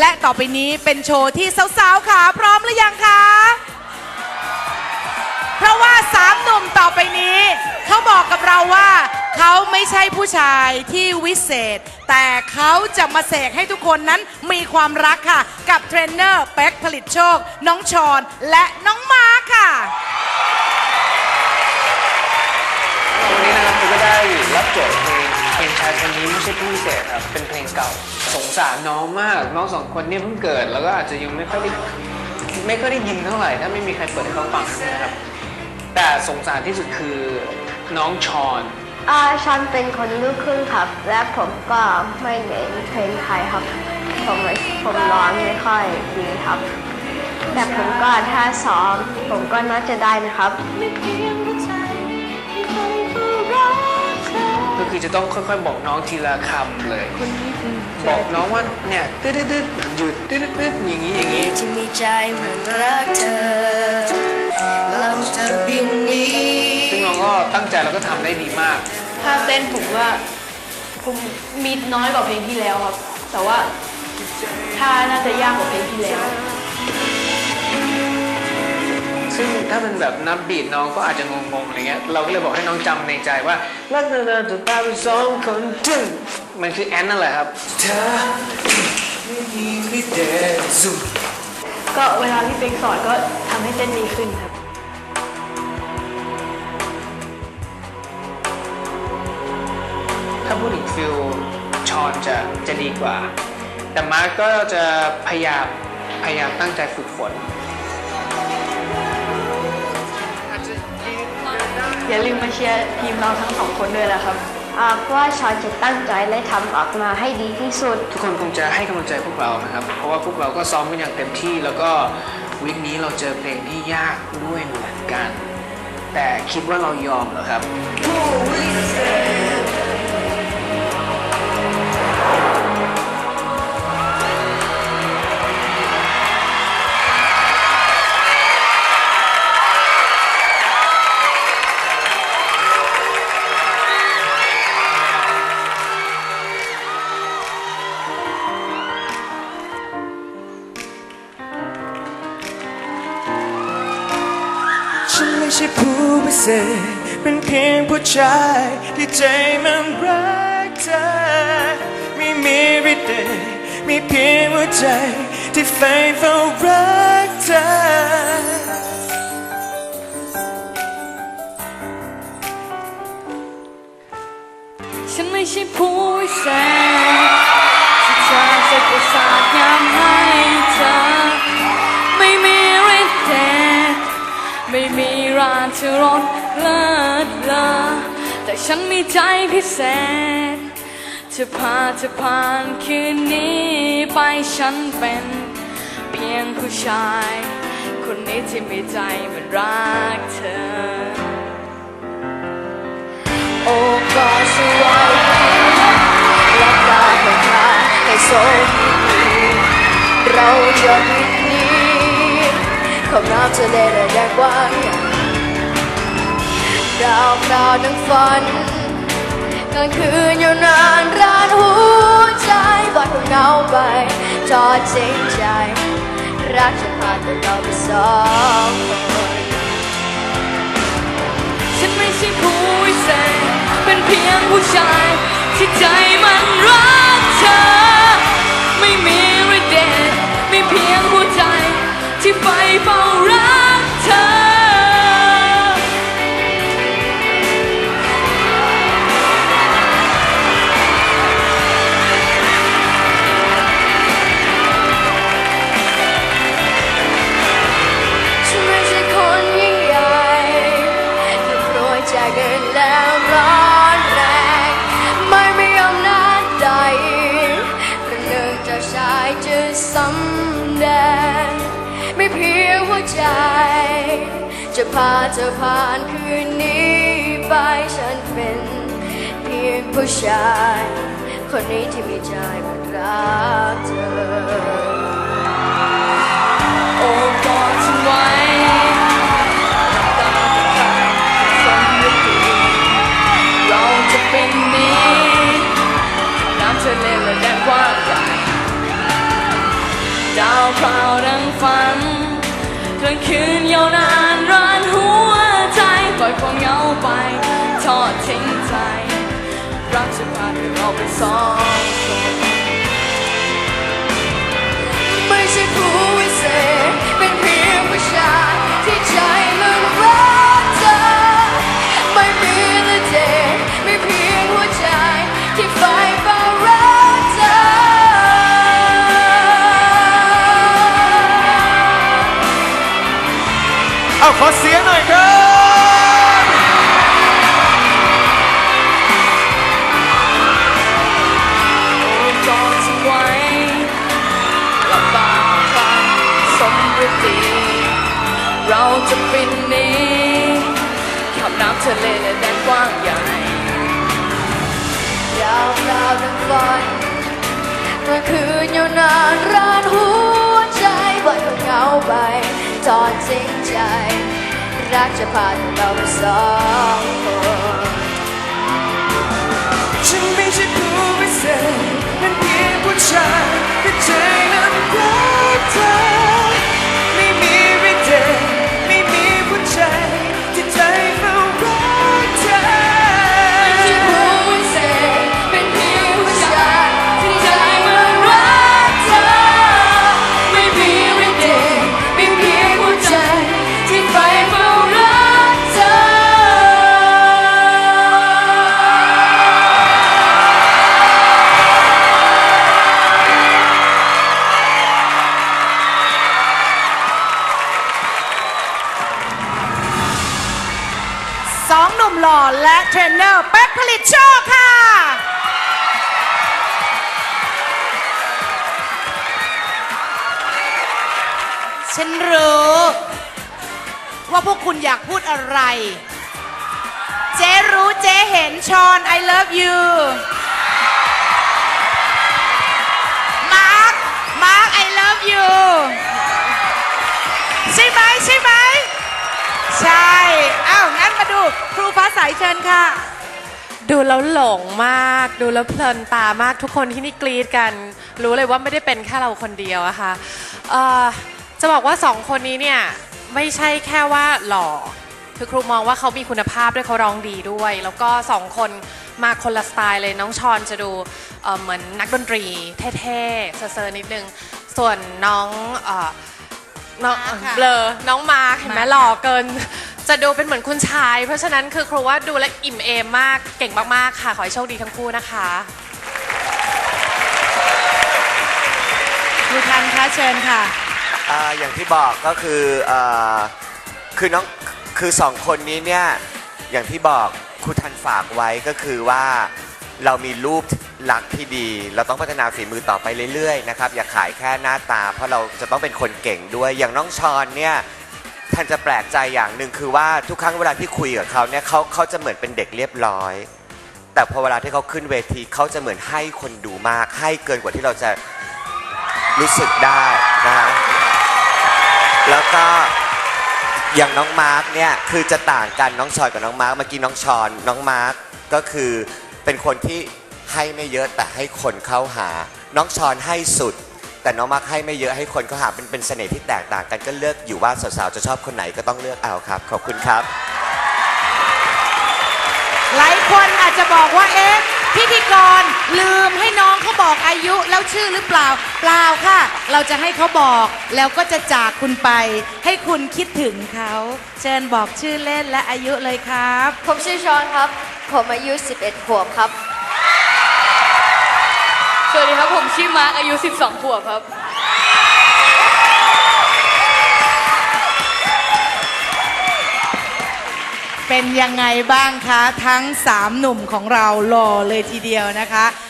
และต่อไปนี้เป็นโชว์ที่สาวๆขาพร้อมหรือยังคะ เพราะว่าสามหนุ่มต่อไปนี้ เขาบอกกับเราว่า เขาไม่ใช่ผู้ชายที่วิเศษ แต่เขาจะมาเสกให้ทุกคนนั้นมีความรักค่ะ กับเทรนเนอร์เป๊กผลิตโชค น้องชอนและน้องมาร์คค่ะ วันนี้นะครับผมก็ได้รับโจทย์เพลงเพลงชายคนนี้ไม่ใช่ผู้พิเศษครับ เป็นเพลงเก่า สงสารน้องมาก น้องสองคนเนี่ยเพิ่งเกิด แล้วก็อาจจะยังไม่ค่อยได้ไม่ค่อยได้ยินเท่าไหร่ ถ้าไม่มีใครเปิดให้เขาฟังนะครับ แต่สงสารที่สุดคือน้องชอน อ่าฉันเป็นคนลูกครึ่งครับ และผมก็ไม่เน้นเพลงไทยครับ ผมไม่ผมร้องไม่ค่อยดีครับ แต่ผมก็ถ้าซ้อม ผมก็น่าจะได้นะครับ คือจะต้องค่อยๆ บอกน้องทีละคำเลยบอกน้องว่าเนี่ยตึ๊ดตึ๊ดตึ๊ดหยุดตึ๊ดตึ๊ดตึ๊ดอย่างนี้อย่างนี้ ที่มีใจเหมือนรักเธอเราจะบินหนีซึ่งน้องก็ตั้งใจแล้วก็ทำได้ดีมาก ถ้าเต้นผมว่าผมมีน้อยกว่าเพลงที่แล้วครับ แต่ว่าถ้าน่าจะยากกว่าเพลงที่แล้ว ซึ่งถ้าเป็นแบบนับบีดน้องก็อาจจะงงๆอะไรเงี้ยเราก็เลยบอกให้น้องจำในใจว่ารักเธอเราจะตายเป็นสองคนจึงมันคือแอนนั่นแหละครับเธอไม่มีไม่เด็ดสุดก็เวลาที่เป็กสอนก็ทำให้เต้นดีขึ้นครับถ้าพูดถึงฟิลชอนจะจะดีกว่า แต่มาร์กก็จะพยายามพยายามตั้งใจฝึกฝน อย่าลืมมาเชียร์ทีมเราทั้งสองคนด้วยนะครับอ่าเพราะว่าฉันจะตั้งใจและทำออกมาให้ดีที่สุด ทุกคนคงจะให้กำลังใจพวกเรานะครับ เพราะว่าพวกเราก็ซ้อมกันอย่างเต็มที่ แล้วก็วิกนี้เราเจอเพลงที่ยากด้วยเหมือนกัน แต่คิดว่าเรายอมเหรอครับ เพียงผู้ชายที่ใจมันรักเธอไม่มีฤทธิ์มีเพียงหัวใจที่ใฝ่เฝ้ารักเธอฉันไม่ใช่ผู้วิเศษที่เธอจะประสาทยามให้เธอ ไม่มีฤทธิ์เดชไม่มีราชรส ลิศเลอแต่ฉันมีใจพิเศษ จะพาเธอผ่านคืนนี้ไปฉันเป็น เพียงผู้ชาย คนนี้ที่มีใจมันรักเธอ โอ้กอดสวายและตาให้คลาให้โซเราจะบินหนีขอบน้ำทะเลและแดนกว้าง ดาวดาวดังฝันกลางคืนอยู่นานร้านหัวใจปล่อยความเหงาไปจอดจริงใจ รักจะพาแต่เราไปสองคนฉันไม่ใช่ผู้วิเศษเป็นเพียงผู้ชายที่ใจ จะพาเธอผ่านคืนนี้ไปฉันเป็นเพียงผู้ชาย คนนี้ที่มีใจมันรักเธอโอ้กอดฉันไว้ตาตาสมยุติเราจะเป็นนี้น้ำทะเลและแดนกว้างใหญ่วพราวดังฝันกลางคืนยาวนานร้า ความเหงาไป ทอดทิ้งใจ รักจะพาให้เราไปสองคนไม่ใช่ผู้วิเศษเป็นเพียงผู้ชาย วันเมื่อคืนยาวนานร้านหัวใจปล่อยความเหงาไปตอนจริงใจ รักจะพาเราไปสองคน หล่อและเทรนเนอร์เป๊กผลิตโชคค่ะ ฉันรู้ว่าพวกคุณอยากพูดอะไร เจ๊รู้เจ๊เห็นชอน I love you มาร์ค มาร์ค I love you ใช่ไหมใช่ไหม ใช่อ้าวงั้นมาดูครูฟ้าใสเชิญค่ะ ดูแล้วหลงมาก ดูแล้วเพลินตามากทุกคนที่นี่กรีดกัน รู้เลยว่าไม่ได้เป็นแค่เราคนเดียวอะค่ะเอ่อจะบอกว่าสองคนนี้เนี่ยไม่ใช่แค่ว่าหล่อคือครูมองว่าเขามีคุณภาพด้วยเขาร้องดีด้วย แล้วก็สองคนมาคนละสไตล์เลยน้องชอนจะดูเอ่อเหมือนนักดนตรีเท่ๆเซอร์ๆนิดนึง ส่วนน้องเอ่อ น้องมาร์คค่ะ เบลอน้องมาร์คเห็นไหมมาร์คหล่อเกิน จะดูเป็นเหมือนคุณชาย เพราะฉะนั้นคือครูว่าดูแลวอิ่มเอมมากเก่งมากๆค่ะ ขอให้โชคดีทั้งคู่นะคะ ครูทันคะเชิญค่ะ อ่าอย่างที่บอกก็คืออ่าคือน้องคือสองคนนี้เนี่ยอย่างที่บอกครูทันฝากไว้ก็คือว่าเรามีรูป ลักษณ์ที่ดี เราต้องพัฒนาฝีมือต่อไปเรื่อยๆนะครับอย่าขายแค่หน้าตา เพราะเราจะต้องเป็นคนเก่งด้วยอย่างน้องชอนเนี่ยท่านจะแปลกใจอย่างหนึ่งคือว่าทุกครั้งเวลาที่คุยกับเขาเนี่ยเขาเขาจะเหมือนเป็นเด็กเรียบร้อย แต่พอเวลาที่เขาขึ้นเวทีเขาจะเหมือนให้คนดูมาก ให้เกินกว่าที่เราจะรู้สึกได้นะฮะแล้วก็อย่างน้องมาร์กเนี่ยคือจะต่างกันน้องชอนกับน้องมาร์กเมื่อกี้น้องชอนน้องมาร์กก็คือเป็นคนที่ ให้ไม่เยอะแต่ให้คนเข้าหา น้องชอนให้สุด แต่น้องมาร์กให้ไม่เยอะให้คนเข้าหาเป็นเป็นเสน่ห์ที่แตกต่างกันก็เลือกอยู่ว่าสาวๆจะชอบคนไหนก็ต้องเลือกเอาครับ ขอบคุณครับ หลายคนอาจจะบอกว่าเอ๊ะพิธีกรลืมให้น้องเขาบอกอายุแล้วชื่อหรือเปล่า เปล่าค่ะ เราจะให้เขาบอกแล้วก็จะจากคุณไป ให้คุณคิดถึงเขา เชิญบอกชื่อเล่นและอายุเลยครับ ผมชื่อชอนครับ ผมอายุ 11 ขวบครับส วัสดีครับ ผมชื่อมาร์คอายุ 12 ขวบครับ เป็นยังไงบ้างคะ ทั้งสามหนุ่มของเราหล่อเลยทีเดียวนะคะ